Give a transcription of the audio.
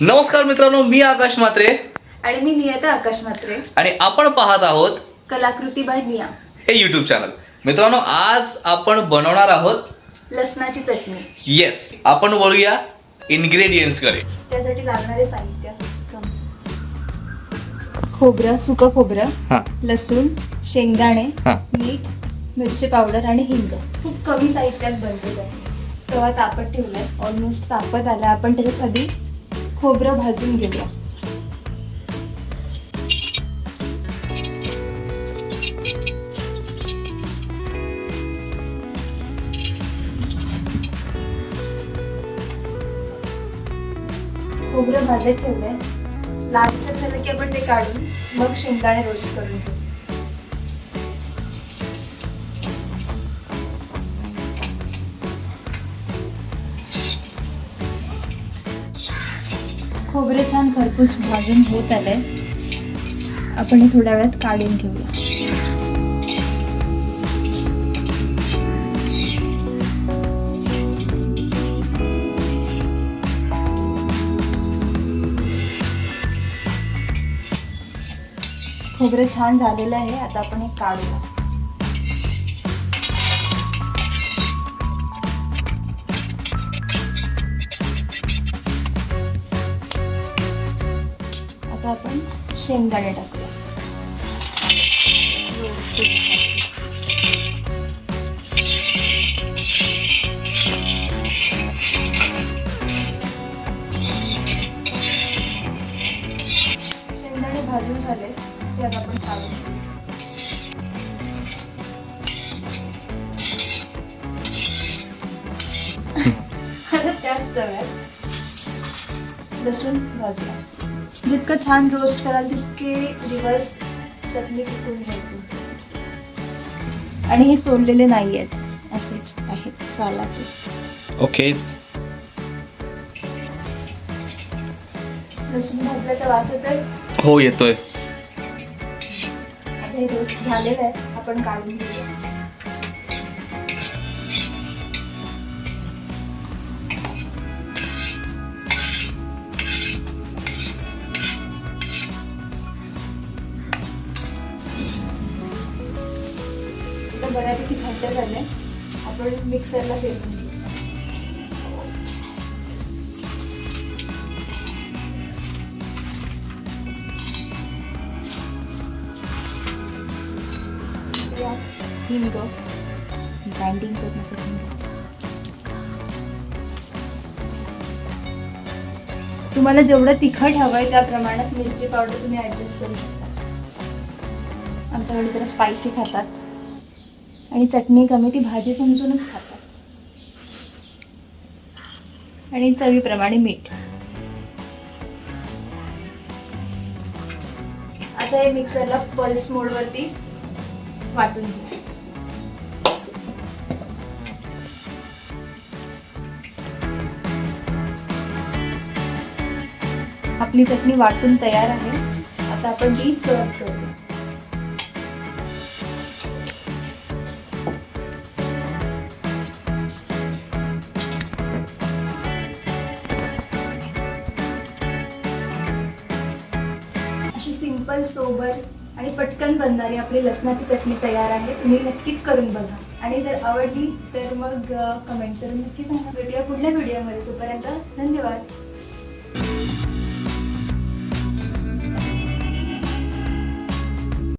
नमस्कार मित्रांनो मी आकाश मात्रे आणि मी नियता आकाश म्हात्रे. आणि आपण पाहत आहोत कलाकृती बाय निया. हे युट्यूब चॅनल मित्रांनो आज आपण बनवणार आहोत लसणाची चटणी. येस आपण वळूया ingredients कडे. त्यासाठी लागणारे साहित्य खोबरं सुकं खोबरं हा. लसूण शेंगदाणे. मीठ मिरची पावडर आणि हिंग. खूप कमी साहित्यात बनते जाते. तवा तापत ठेवलाय. ऑलमोस्ट तापत आला. आपण त्याच्यात आधी खोबरं भाजून घेऊया. खोबरं भाजत ठेवलंय. लालसर झालं की आपण ते काढून मग शेंगदाणे रोस्ट करून घेऊ. खोबरे छान खरपूस भाजून होत आलंय. आपण हे थोड्या वेळात काढून घेऊया. खोबरं छान झालेलं आहे. आता आपण हे काढूया. आता आपण शेंगदाणे टाकूया शेंगदाणे भाजून झाले ते आता आपण काढून घेऊ. त्याच तव्यात लसूण भाजूया जितकं छान रोस्ट कराल तितके दिवस चटणी टिकून राहील तुमची. आणि हे सोडलेले नाही आहेत. असेच आहेत सालाचे. ओकेच लसूण भाजल्याचा वास तर हो येतोय. हे रोस्ट झालेलं आहे. आपण काढून घेऊया. आता बऱ्यापैकी थंड झाले आपण मिक्सरला फिरवून घेऊ हिंग ग्राइंडिंग करण्यासाठी तुम्हाला जेवढं तिखट हवं आहे त्या प्रमाणात मिरची पावडर तुम्ही ॲडजस्ट करू शकता. आमच्याकडे जरा स्पायसी खातात. आणि चटणी कमी ती भाजी समजूनच खातात. आणि चवीप्रमाणे मीठ. आता हे मिक्सरला पल्स मोडवरती वाटून घ्या आपली चटणी वाटून तयार आहे. आता आपण ती सर्व करू सिंपल सोबर आणि पटकन बनणारी आपली लसणाची चटणी तयार आहे. तुम्ही नक्कीच करून बघा. आणि जर आवडली तर मग कमेंट करून नक्की सांगा. भेटूया पुढल्या व्हिडिओमध्ये तोपर्यंत धन्यवाद.